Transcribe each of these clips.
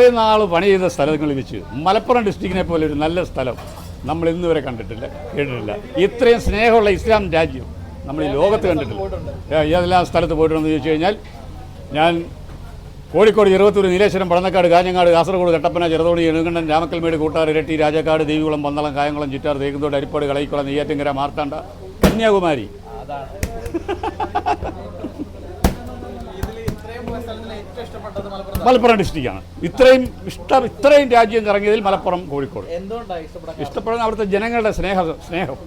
ഇത്രയും നാൾ പണി ചെയ്ത സ്ഥലങ്ങളിൽ വെച്ച് മലപ്പുറം ഡിസ്ട്രിക്റ്റിനെ പോലെ ഒരു നല്ല സ്ഥലം നമ്മൾ ഇന്ന് വരെ കണ്ടിട്ടില്ല കേട്ടിട്ടില്ല. ഇത്രയും സ്നേഹമുള്ള ഇസ്ലാം രാജ്യം നമ്മൾ ഈ ലോകത്ത് കണ്ടിട്ടില്ല. ഏതെല്ലാം സ്ഥലത്ത് പോയിട്ടുണ്ടെന്ന് ചോദിച്ചു കഴിഞ്ഞാൽ ഞാൻ കോഴിക്കോട് ചെറുവത്തൂർ നീലേശ്വരം പടന്നക്കാട് കാഞ്ഞങ്ങാട് കാസർഗോഡ് കട്ടപ്പന ചെറുതോണി എഴുകണ്ടൻ രാമക്കൽമേട് കൂട്ടാർ ഇരട്ടി രാജാക്കാട് ദേവികുളം പന്തളം കായംകുളം ചിറ്റാർ തേക്കുന്തോട് അരിപ്പാട് കളയിക്കുളം നെയ്യാറ്റിങ്കര മാർത്താണ്ട കന്യാകുമാരി. മലപ്പുറം ഡിസ്ട്രിക്റ്റാണ്. ഇത്രയും ഇഷ്ടം ഇത്രയും രാജ്യം കറങ്ങിയതിൽ മലപ്പുറം കോഴിക്കോട്. ഇഷ്ടപ്പെടുന്ന അവിടുത്തെ ജനങ്ങളുടെ സ്നേഹ സ്നേഹം.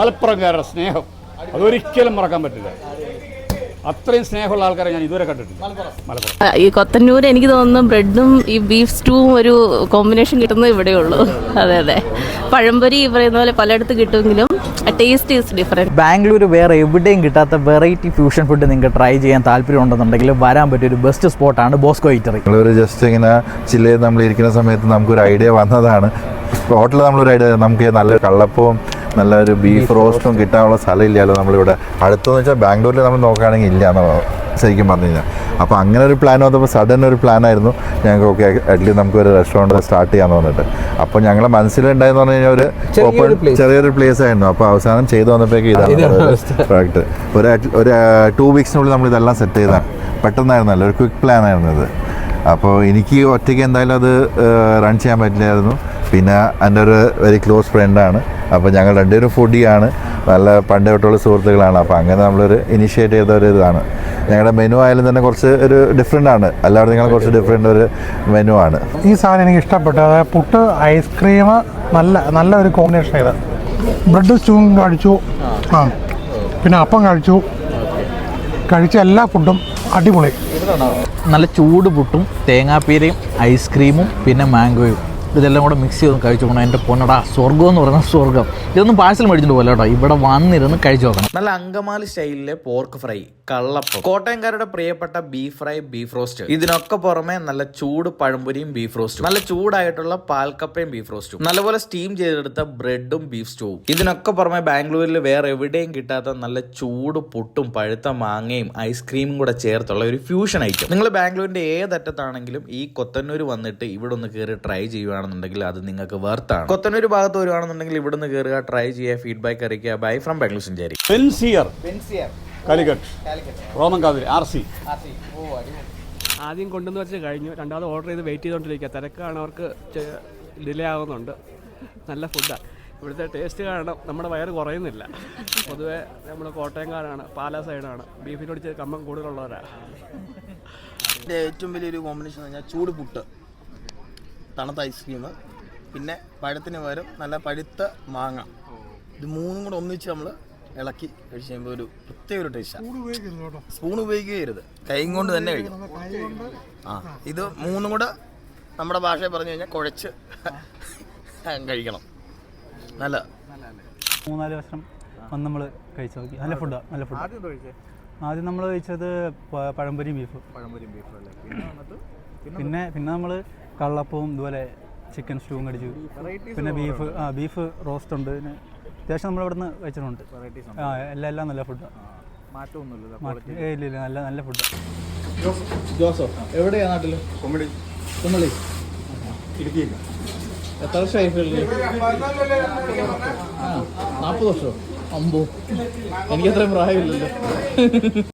മലപ്പുറംകാരുടെ സ്നേഹം. അതൊരിക്കലും മറക്കാൻ പറ്റില്ല. അത്രയും സ്നേഹമുള്ള ആൾക്കാരെ ഞാൻ ഇതുവരെ കണ്ടിട്ടില്ല. മലപ്പുറം. ഈ കൊത്തന്നൂർ എനിക്ക് തോന്നുന്നു ബ്രെഡും ഈ ബീഫ് സ്റ്റൂവും ഒരു കോമ്പിനേഷൻ കിട്ടുന്നത് ഇവിടെയുള്ളൂ. അതെ അതെ. പഴംപൊരി ഈ പറയുന്ന പോലെ പലയിടത്ത് കിട്ടുമെങ്കിലും ടേസ്റ്റ് ഈസ് ഡിഫറെന്റ് ബാംഗ്ലൂർ വേറെ എവിടെയും കിട്ടാത്ത വെറൈറ്റി ഫ്യൂഷൻ ഫുഡ് നിങ്ങൾക്ക് ട്രൈ ചെയ്യാൻ താല്പര്യമുണ്ടെന്നുണ്ടെങ്കിൽ വരാൻ പറ്റിയ ഒരു ബെസ്റ്റ് സ്പോട്ടാണ് ബോസ്കോ ഇറ്ററി നമ്മളൊരു ജസ്റ്റ് ഇങ്ങനെ ചില്ലയിൽ നമ്മൾ ഇരിക്കുന്ന സമയത്ത് നമുക്കൊരു ഐഡിയ വന്നതാണ്. ഹോട്ടലിൽ നമ്മളൊരു ഐഡിയ നമുക്ക് നല്ല കള്ളപ്പവും നല്ലൊരു ബീഫ് റോസ്റ്റും കിട്ടാനുള്ള സ്ഥലം ഇല്ലല്ലോ നമ്മളിവിടെ. അടുത്തെന്ന് വെച്ചാൽ ബാംഗ്ലൂരിൽ നമ്മൾ നോക്കുകയാണെങ്കിൽ ഇല്ല എന്ന് ശരിക്കും പറഞ്ഞു കഴിഞ്ഞാൽ. അപ്പോൾ അങ്ങനെ ഒരു പ്ലാൻ വന്നപ്പോൾ സഡൻ ഒരു പ്ലാൻ ആയിരുന്നു. ഞങ്ങൾക്ക് ഓക്കെ അറ്റ്ലീസ്റ്റ് നമുക്ക് ഒരു റെസ്റ്റോറന്റ് സ്റ്റാർട്ട് ചെയ്യാമെന്ന് പറഞ്ഞിട്ട്. അപ്പോൾ ഞങ്ങളുടെ മനസ്സിലുണ്ടായെന്ന് പറഞ്ഞു കഴിഞ്ഞാൽ ഒരു ഓപ്പൺ. ചെറിയൊരു പ്ലേസ് ആയിരുന്നു. അപ്പോൾ അവസാനം ചെയ്തു വന്നപ്പോഴേക്ക് ഇതാണ് പ്രോഡക്റ്റ് ഒരു ഒരു ടു വീക്സിനുള്ളിൽ നമ്മൾ ഇതെല്ലാം സെറ്റ് ചെയ്താണ് പെട്ടെന്നായിരുന്നല്ലോ ഒരു ക്വിക്ക് പ്ലാൻ ആയിരുന്നു ഇത്. അപ്പോൾ എനിക്ക് ഒറ്റയ്ക്ക് എന്തായാലും അത് റൺ ചെയ്യാൻ പറ്റില്ലായിരുന്നു. പിന്നെ എന്റെ ഒരു വെരി ക്ലോസ് ഫ്രണ്ടാണ് അപ്പോൾ ഞങ്ങൾ രണ്ടുപേരും ഫുഡിയാണ് നല്ല പണ്ട് തൊട്ടുള്ള സുഹൃത്തുക്കളാണ്. അപ്പോൾ അങ്ങനെ നമ്മളൊരു ഇനിഷ്യേറ്റ് ചെയ്ത ഒരു ഇതാണ്. ഞങ്ങളുടെ മെനു ആയാലും തന്നെ കുറച്ച് ഒരു ഡിഫറെന്റ് ആണ്. അല്ലാതെ നിങ്ങൾ കുറച്ച് ഡിഫറെന്റ് ഒരു മെനു ആണ്. ഈ സാധനം എനിക്ക് ഇഷ്ടപ്പെട്ടു. അതായത് പുട്ട് ഐസ്ക്രീം നല്ല നല്ല ഒരു കോമ്പിനേഷൻ ചെയ്ത് ബ്രെഡ് സ്റ്റൂവും കഴിച്ചു. ആ. പിന്നെ അപ്പം കഴിച്ചു. കഴിച്ച എല്ലാ ഫുഡും അടിപൊളി. നല്ല ചൂട് പുട്ടും തേങ്ങാപ്പീരയും ഐസ്ക്രീമും പിന്നെ മാംഗോയും ഇതെല്ലാം കൂടെ മിക്സ് ചെയ്ത് കഴിച്ചു പോകണം എന്റെ പൊന്നടാ സ്വർഗം എന്ന് പറയുന്ന സ്വർഗം. ഇതൊന്നും പാഴ്സൽ മേടിച്ചിട്ട് പോലെ കേട്ടോ ഇവിടെ വന്നിരുന്ന് കഴിച്ചു നോക്കണം. നല്ല അങ്കമാലി സ്റ്റൈലിലെ പോർക്ക് ഫ്രൈ കള്ളപ്പം. കോട്ടയംകാരുടെ പ്രിയപ്പെട്ട ബീഫ് ഫ്രൈ ബീഫ് റോസ്റ്റ്. ഇതിനൊക്കെ പുറമെ നല്ല ചൂട് പഴംപൊരിയും ബീഫ് റോസ്റ്റും. നല്ല ചൂടായിട്ടുള്ള പാൽക്കപ്പയും ബീഫ് റോസ്റ്റും. നല്ലപോലെ സ്റ്റീം ചെയ്തെടുത്ത ബ്രെഡും ബീഫ് സ്റ്റൂവും. ഇതിനൊക്കെ പുറമെ ബാംഗ്ലൂരിൽ വേറെ എവിടെയും കിട്ടാത്ത നല്ല ചൂട് പുട്ടും പഴുത്ത മാങ്ങയും ഐസ്ക്രീമും കൂടെ ചേർത്തുള്ള ഒരു ഫ്യൂഷൻ ഐറ്റം. നിങ്ങൾ ബാംഗ്ലൂരിന്റെ ഏതറ്റത്താണെങ്കിലും ഈ കൊത്തന്നൂർ വന്നിട്ട് ഇവിടെ ഒന്ന് കയറി ട്രൈ ചെയ്യുകയാണെന്നുണ്ടെങ്കിൽ അത് നിങ്ങൾക്ക് വെർത്താണ് കൊത്തന്നൂർ ഭാഗത്ത് വരുവാണെന്നുണ്ടെങ്കിൽ ഇവിടെ നിന്ന് കയറുക ട്രൈ ചെയ്യുക ഫീഡ്ബാക്ക് അറിയിക്കുക. ബൈ ഫ്രം ബാംഗ്ലൂർ സഞ്ചാരി പെൻസിയർ കാലിക്കറ്റ്. റോമൻ കാതിരി ആർ സി. ആദ്യം കൊണ്ടുവന്ന് വെച്ച് കഴിഞ്ഞു. രണ്ടാമത് ഓർഡർ ചെയ്ത് വെയിറ്റ് ചെയ്തുകൊണ്ടിരിക്കുക തിരക്കാണ് അവർക്ക് ഡിലേ ആകുന്നുണ്ട് നല്ല ഫുഡാണ് ഇവിടുത്തെ ടേസ്റ്റ് കാരണം നമ്മുടെ വയറ് കുറയുന്നില്ല. പൊതുവേ നമ്മൾ കോട്ടയംകാരാണ് പാലാ സൈഡാണ്. ബീഫിനോട് കമ്പം കൂടുതലുള്ളവരാണ് എന്റെ ഏറ്റവും വലിയൊരു കോമ്പിനേഷൻ എന്ന് പറഞ്ഞാൽ ചൂട് പുട്ട്. തണുത്ത ഐസ്ക്രീം പിന്നെ പഴത്തിന് പകരം നല്ല പഴുത്ത മാങ്ങ. ഇത് മൂന്നും കൂടെ ഒന്നിച്ച് നമ്മൾ ഇളക്കി കഴിച്ച് കഴിയുമ്പോൾ ഒരു പ്രത്യേക ഒരു ടേസ്റ്റാണ് സ്പൂൺ ഉപയോഗിക്കരുത് കൈ കൊണ്ട് തന്നെ കഴിക്കണം. ആ ഇത് മൂന്നും കൂടെ നമ്മുടെ ഭാഷയിൽ പറഞ്ഞു കഴിഞ്ഞാൽ കുഴച്ച് കഴിക്കണം. നല്ല. മൂന്നാൽ വർഷം വന്ന് നമ്മൾ കഴിച്ചു നോക്കി നല്ല ഫുഡാണ് നല്ല ഫുഡ് ആദ്യം നമ്മൾ കഴിച്ചത് പഴംപൊരിയും ബീഫ് പിന്നെ പിന്നെ നമ്മൾ കള്ളപ്പവും ഇതുപോലെ ചിക്കൻ സ്റ്റൂവും കടിച്ചു. പിന്നെ ബീഫ് ആ ബീഫ് റോസ്റ്റ് ഉണ്ട്. പിന്നെ അത്യാവശ്യം നമ്മൾ ഇവിടുന്ന് കഴിച്ചിട്ടുണ്ട്. ആ എല്ലാം എല്ലാം നല്ല ഫുഡ് മാറ്റമൊന്നുമില്ല ഇല്ല ഇല്ല നല്ല നല്ല ഫുഡ് ജോസഫ് എവിടെയാ നാട്ടിൽ കുമ്മളി കുമ്മളി എത്ര വർഷമായി ഫീൽഡിൽ നാൽപ്പത് വർഷമോ? അമ്പോ. എനിക്ക് അത്രയും പ്രായമില്ലല്ലോ.